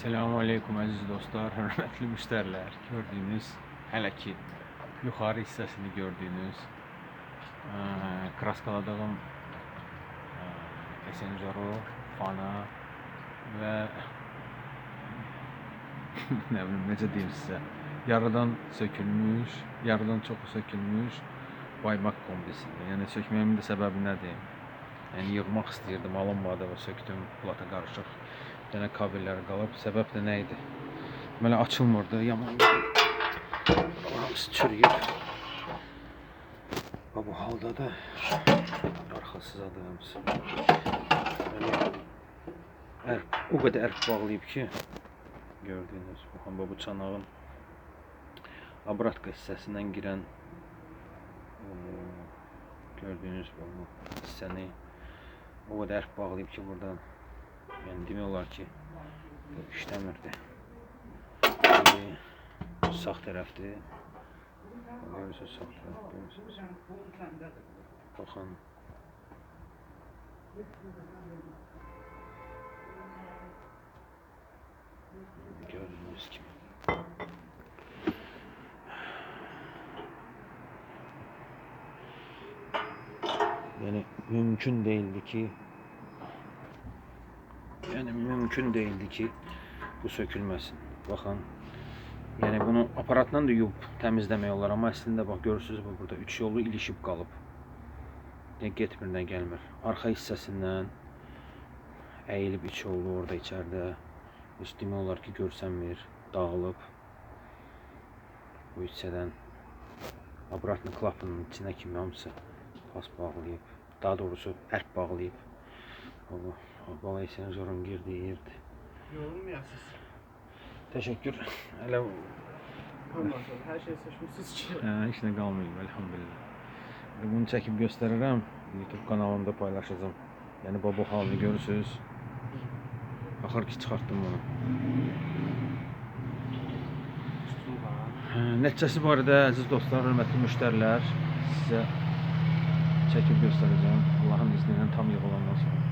Selamun Aleyküm əziz dostlar, hörmətli müştərilər. Gördüyünüz hələ ki yuxarı hissəsini gördüyünüz ə, kraskaladığım ə, esenjoru, fana və nə bilim necə deyim sizə, yarıdan sökülmüş, yarıdan çoxu sökülmüş baymaq kombisidir. Yəni sökməyimin də səbəbi nədir? Yəni yığmaq istəyirdim, alınmadı və söktüm, plata qarışıq. Bir dənə kabellər qalıb. Səbəb də nə idi? Deməli açılmırdı, yaman. Hamısı çürüyüb. Və bu halda da arxasız adamız. Ərk, o qədər ərk bağlayıb ki, gördüyünüz bu hamba bu çanağın abratka hissəsindən girən eee, gördüyünüz bu hissəni o qədər ərk bağlayıb ki, buradan yəni demək olar ki, bu işləmirdi. Biri sağ tərəfdir. Görürsünüz sağ tərəf, görürsünüz. Baxın. Gördüyünüz kimi. Yani mümkün değildi ki yəni mümkün deyildi ki, bu sökülməsin. Baxın, yəni bunu aparatla da yuyub təmizləmək olar, amma əslində bax görürsüz bu burada üç yolu ilişib qalıb. Yəni getmir, nə gəlmir. Arxa hissəsindən əyilib üç yolu orada içəridə. Üst demək olar ki, görsənmir, dağılıb. Bu hissədən aparatın klapının içinə kimi hamısı pas bağlayıb. Daha doğrusu ərb bağlayıb. Allah, Allah sen zorun girdi yerdi. Yorulmayasınız. Teşekkür. Hele Ondan sonra her şey ki. Hə, heç nə qalmayıb, elhamdülillah. Bunu çəkib göstərirəm, YouTube kanalımda paylaşacağım. Yəni bu bu halını görürsüz. Axır ki çıxartdım bunu. Hə, Nəticəsi barədə əziz dostlar, hörmətli müştərilər, sizə çəkib göstərəcəm. Allahın izni ilə tam yığılandan sonra.